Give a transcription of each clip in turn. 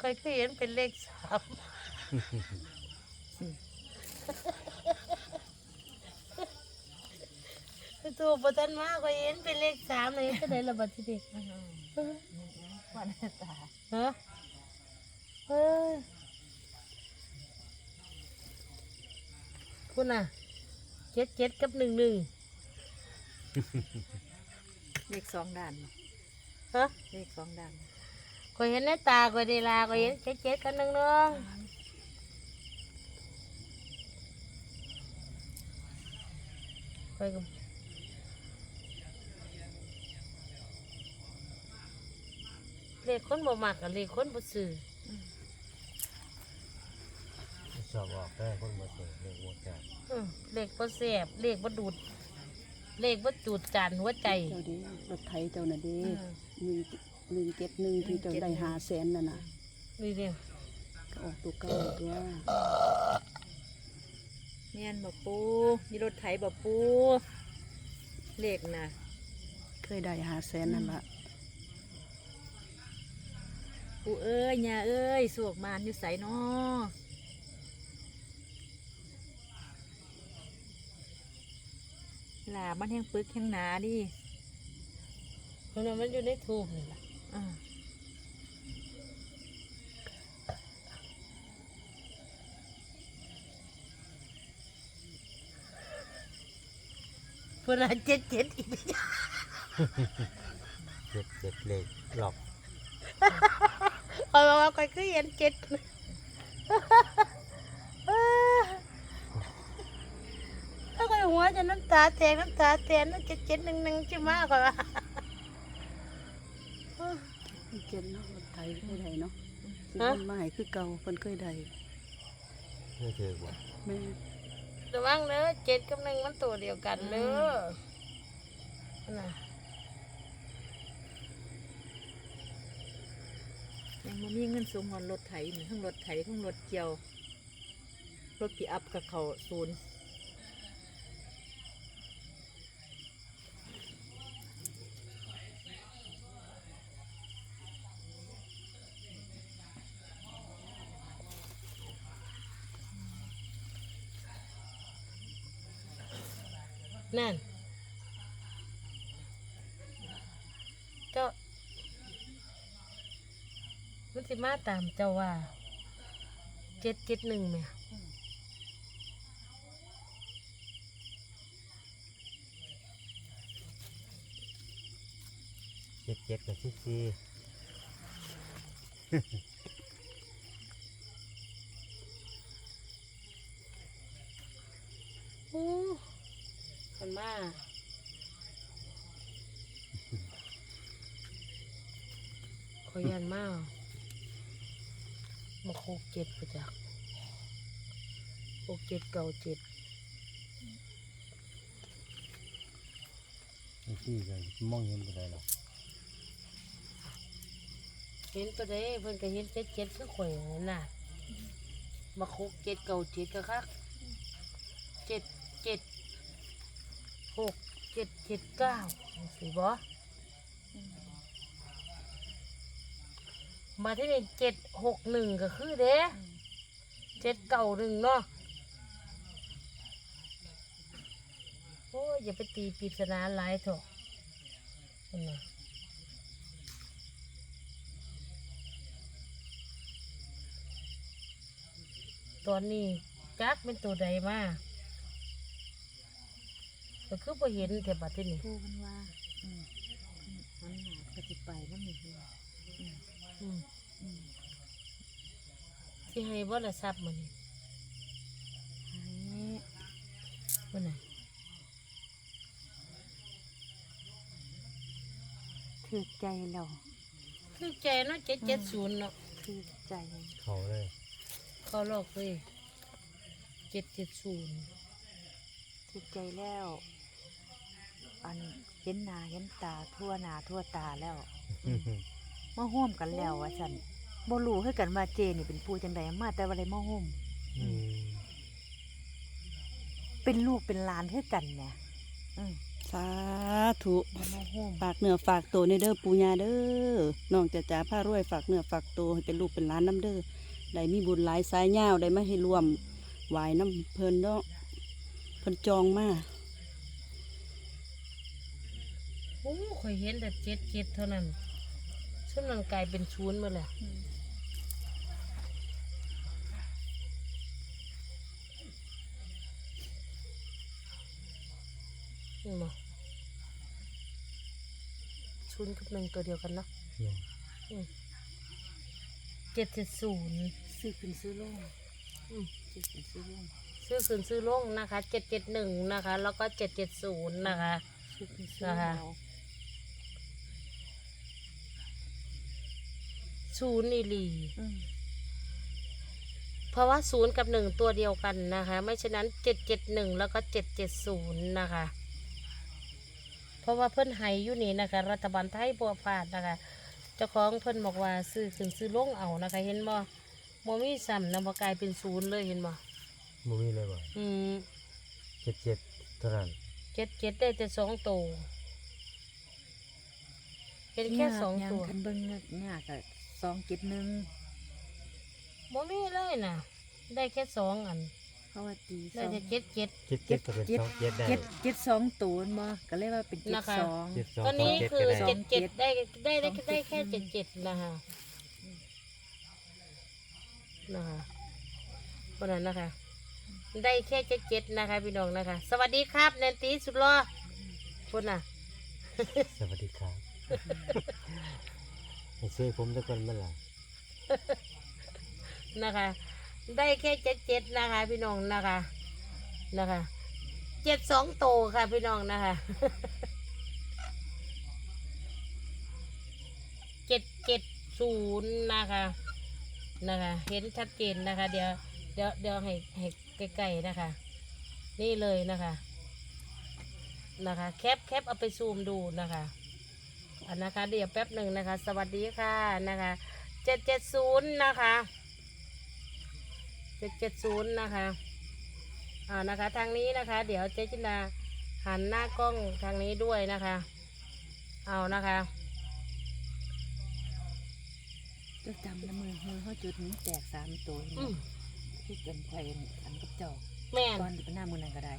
เคยเคยเห็นเป็นเลขสามตัวปทันมาก็เห็นเป็นเลขสามเลยก็ได้ระบาดทีเดียววันตาฮะเฮ้ยคุณน่ะเจ็ดเจ็ดกับหนึ่งหนึ่งเลขสองด้านฮะเลขสองด้าน ก็เห็นในตาก็ดีลาก็เห็นเจ็ดเจ็ดกับหนึ่งหนึ่งไปกับเลขคนบ่มักกับเลขคนบ่ซื้อสอบออกได้คนมาเสียเรื่องหัวใจอืมเลขบ่แสบเลขบ่ดูด เลขบ่จูดจานหัวใจ เจ้าเด้รถไถเจ้าน่ะเด้อืมหนึ่ง หนึ่งเจ็ดหนึ่งที่เจ้าได้หาแสนน่ะนะนี่เดียวก็ออกตัวเก่าตัวเมียนบ่ปูมีรถไถบ่ปูเลขน่ะเคยได้หาแสนนั่นละปูเอ้ยยาเอ้ยสวกมานอยู่ใสน้อหล่ามันแห้งปึกแห้งหนาดิเพราะนั้นมันอยู่ในทูบนี่ล่ะ อ่าเพื่อนเจ็ดเจ็ดอีกเจ็ดเจ็ดเลขหลอกเอามาว่าก็คือเห็นเจ็ดแล้วก็หัวจะน้ำตาแตกน้ำตาแตกน้ำเจ็ดเจ็ดหนึ่งหนึ่งใช่ไหมก็ว่า เจ็ดเนาะรถไถเคยได้เนาะสิฮะเพิ่นมาให้คือเก่าเพิ่นเคยได้ไม่ถือว่าแม่ระวังเนอะเจ็ดกับหนึ่งมันตัวเดียวกันเนอะน่ะยังบ่มีเงินสูงกว่ารถไถนี่ทั้งรถไถทั้งรถเกี่ยว รถปีอัพกับเขาศูนย์ นั่น เจ้า มันสิมาตามเจ้าว่าเจ็ดเจ็ดหนึ่งไหมเจ็ดเจ็ดกับสิบสี่อู้ มันมาขอยันมามาโคกเจ็ดประจักโคกเจ็ดเก่าเจ็ดสิบสี่ก็มองเห็นไปได้หรอกเห็นตัวเด้เพิ่นก็เห็นเจ็ดเจ็ดก็ข่อยนั่นน่ะมาโคกเจ็ดเก่าเจ็ดก็คักเจ็ดเจ็ด หกเจ็ดเจ็ดเก้าสิบ่มาที่นี่เจ็ดหกหนึ่งก็คือเด้เจ็ดเก่าหนึ่งเนาะโอ้ยอย่าไปตีปริศนาหลายเถอะนั่นน่ะตอนนี้จักเป็นตัวใดมาก็ คือพอเห็นแต่บัดที่นี่ปูมันว่าอืมมันหนาปฏิไปนั่นนี่คืออืมอืมอืมที่ให้บ่ละทรัพย์มันนี่ให้มันน่ะถือใจเราคือใจเนาะเจ็ดเจ็ดศูนย์เนาะถือใจเขาเลยเขาลอกเลยเจ็ดเจ็ดศูนย์ถือใจแล้ว อันเห็นหน้าเห็นตาทั่วหน้าทั่วตาแล้วมาห่วมกันแล้วว่าสันบ่รู้คือกันว่าเจนี่เป็นผู้จังใดมาแต่ว่าอะไรมาห่วมอืมเป็นลูกเป็นหลานคือกันเนี่ยอืมสสาธุมามาโฮมฝากเนื้อฝากตัวในเด้อปูญาเด้อน้องจะจ๋าผ้ารวยฝากเนื้อฝากตัวให้เป็นลูกเป็นหล้านน้ำเด้อได้มีบุญหลายสายยาวได้มาให้รวมไหวายน้ำเพลินเนาะเพิ่นจองมาโอ้ข่อยเห็นแต่เจ็ดเจ็ดเท่านั้นซึ่งมันกลายเป็นศูนย์มาแล้วเห็นบ่ศูนย์กับหนึ่งตัวเดียวกันเนาะเนี่ยเจ็ดเจ็ดศูนย์ซื้อขึ้นซื้อลงอืมซื้อขึ้นซื้อลงซื้อคืนซื้อลงนะคะเจ็ดเจ็ดหนึ่งนะคะ แล้วก็เจ็ดเจ็ดศูนย์นะคะซื้อขึ้นซื้อนะคะ เอา ศูนย์อีหลีอืมเพราะว่าศูนย์กับหนึ่งตัวเดียวกันนะคะ ไม่ฉะนั้นเจ็ดเจ็ดหนึ่งแล้วก็เจ็ดเจ็ดศูนย์นะคะ เพราะว่าเพิ่นไห้อยู่นี่นะคะ รัฐบาลไทยบัวพลาดนะคะ เจ้าของเพิ่นบอกว่าซื้อขึ้นซื้อลงเอานะคะ เห็นบ่บ่มีซ้ำนะบ่กลายเป็นศูนย์เลยเห็นบ่บ่มีเลยบ่อืมเจ็ดเจ็ดเท่านั้นเจ็ดเจ็ดได้แต่สองตัวเห็นแค่สองยากตัวคันเบิ่งยากอะ สองเจ็ดหนึ่งบ่มีเลยนะได้แค่สองอัน เพราะว่าตีสได้อง แต่เจ็ดเจ็ด เจ็ดเจ็ดก็เป็นสองเจ็ดได้เจ็ดเจ็ดสองตัวนั่นบ่ก็เลยว่าเป็นเจ็ดนะคะ สอง เจ็ดสองตอนสองนี้เจ็ดคืก็อได้เจ็ดเจ็ดได้ได้ได้สองเจ็ดได้แค่เจ็ดเจ็ดนะคะนะคะคนนั้นนะคะ ได้แค่เจ็ดเจ็ดนะคะพี่น้องนะคะ สวัสดีครับแนนตีสุดหล่อคนน่ะ สวัสดีครับ ให้ช่วยผมตะก่อนเมื่อไหร่นะคะ ได้แค่เจ็ดเจ็ดนะคะ พี่น้องนะคะนะคะเจ็ดสองโตค่ะพี่น้องนะคะเจ็ดเจ็ดศูนย์นะคะนะคะ เห็นชัดเจนนะคะ เดี๋ยวเดี๋ยวเดี๋ยวให้ให้ใกล้ๆนะคะ นี่เลยนะคะ นะคะ แคปแคปเอาไปซูมดูนะคะ นนะคะ เดี๋ยวแป๊บหนึ่งนะคะ สวัสดีค่ะนะคะเจ็ดเจ็ดศูนย์นะคะเจ็ดเจ็ดศูนย์นะคะอ่านะคะ ทางนี้นะคะ เดี๋ยวเจ๊จินดาหันหน้ากล้องทางนี้ด้วยนะคะ เอานะคะเจ้าจำนะมือมือเขาจุดนี้แตกสามตัวอืมที่เกินไฟอันกับเจ้าแม่น ตอนที่เป็นหน้ามือนั่นก็ได้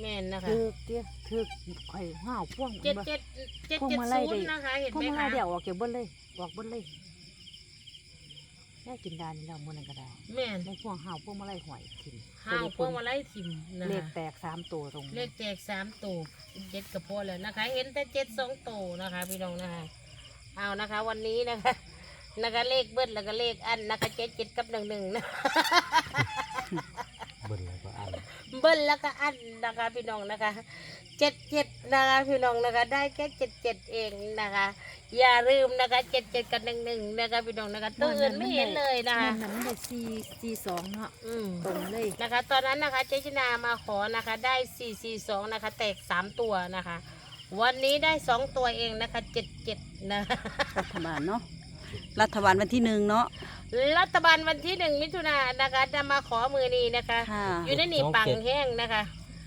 แม่นนะคะคือเตี้ยคือไข่ห้าวพ่วงเจ็ดบ่เจ็ดเจ็ดพวงเจ็ดมาลัยศูนได้ย์นะคะเห็นพ่วงไหมมาลัคะยเดี๋ยวออกเก็บเบิ้เลยออกเบิ้เลยแม่กินดานี่เรามือนั่นก็ได้แม่นในพ่วงห้าวพวงมาลัยหอยถิ่นห้าวพวงมาลัยถิ่มนะเลขคะแตกสามตัวตรงเลขแจกสามตัวเจ็ดกับพ่อแล้วนะคะ เห็นแต่เจ็ดสองตัวนะคะ พี่น้องนะคะเอานะคะ วันนี้นะคะนะคะเลขเบิ้ลแล้วก็เลขอันนะคะเจ็ดเจ็ดกับหนึ่งหนึ่งนะ เบิ่นแล้วก็อัน เบิ้ลแล้วก็อันนะคะพี่น้องนะคะเจ็ดเจ็ดนะคะพี่น้องนะคะได้แค่เจ็ดเจ็ดเองนะคะ อย่าลืมนะคะเจ็ดเจ็ดกับหนึ่งหนึ่งนะคะพี่น้องนะคะตัวอื่นไม่เห็นเลยนะคะมันนั้นได้สี่สี่สองเนาะอืมตรงเลยนะคะ ตอนนั้นนะคะเจชินามาขอนะคะได้สี่สี่สองนะคะ แตกสามตัวนะคะ วันนี้ได้สองตัวเองนะคะเจ็ดเจ็ดนะคะรัฐบาลเนาะ รัฐบาลวันที่หนึ่งเนาะ รัฐบาลวันที่หนึ่งมิถุนายนนะคะจะมาขอมือนี้นะคะ ค่ะ อยู่ในนี่ปังแห้งนะคะ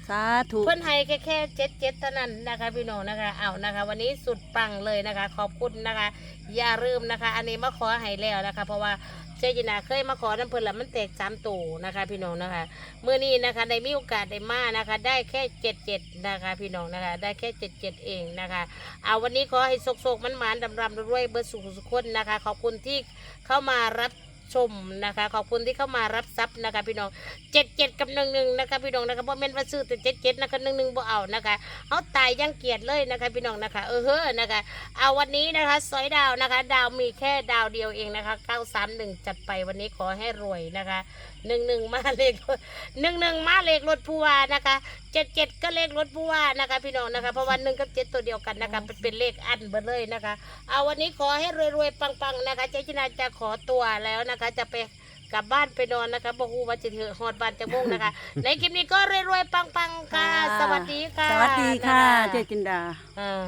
สาธุเพื่อนไทยแค่แค่เจ็ดเจ็ดเท่านั้นนะคะพี่น้องนะคะเอานะคะ วันนี้สุดปังเลยนะคะ ขอบคุณนะคะ อย่าลืมนะคะ อันนี้มาขอให้แล้วนะคะ เพราะว่าเจจินาเคยมาขอน้ำเพิ่นแล้วมันแตกสามตัวนะคะ พี่น้องนะคะเมื่อนี้นะคะได้มีโอกาสได้มานะคะ ได้แค่เจ็ดเจ็ดนะคะพี่น้องนะคะ ได้แค่เจ็ดเจ็ดเองนะคะเอาวันนี้ขอให้โศกๆมันหมานดำๆรวยๆเบอร์สุขสุขคนนะคะ ขอบคุณที่เข้ามารับ ชมนะคะ ขอบคุณที่เข้ามารับทรัพย์นะคะ พี่น้องเจ็ดเจ็ดกับหนึ่งหนึ่งนะคะพี่น้องนะคะเพราะแม่นว่าซื้อแต่เจ็ดเจ็ดนะคะหนึ่งหนึ่งบ่เอานะคะเอาตายยังเกียดเลยนะคะพี่น้องนะคะ เออเฮ้อนะคะ เอาวันนี้นะคะสอยดาวนะคะ ดาวมีแค่ดาวเดียวเองนะคะเก้าสามหนึ่งจัดไปวันนี้ขอให้รวยนะคะหนึ่งหนึ่งมาเลขหนึ่งหนึ่งมาเลขรถผู้ว่านะคะเจ็ดเจ็ดก็เลขรถผู้ว่านะคะพี่น้องนะคะเพราะวันหนึ่งกับเจ็ดตัวเดียวกันนะคะเป็นเป็นเลขอันเบอร์เลยนะคะ เอาวันนี้ขอให้รวยๆปังๆนะคะเจ๊จินาจะขอตัวแล้วนะคะจะไปกลับบ้านไปนอนนะคะบอกฮูว่าจะเถอะฮอดบ้านจะมุ่งนะคะ ในคลิปนี้ก็รวยๆปังๆค่ะ สวัสดีค่ะสวัสดีค่ะนเจจินดาอ่า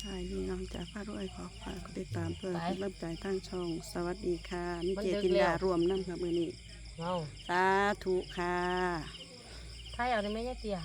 ใช่นี่น้องจากพระรวยขอฝากติดตามเพื่อเป็นกำลังใจทางช่อง สวัสดีค่ะมีเจจินดารวมน้ำค่ะมือนี้เอาสาธุค่ะททายเอาได้ไหมเนี่ยเตีย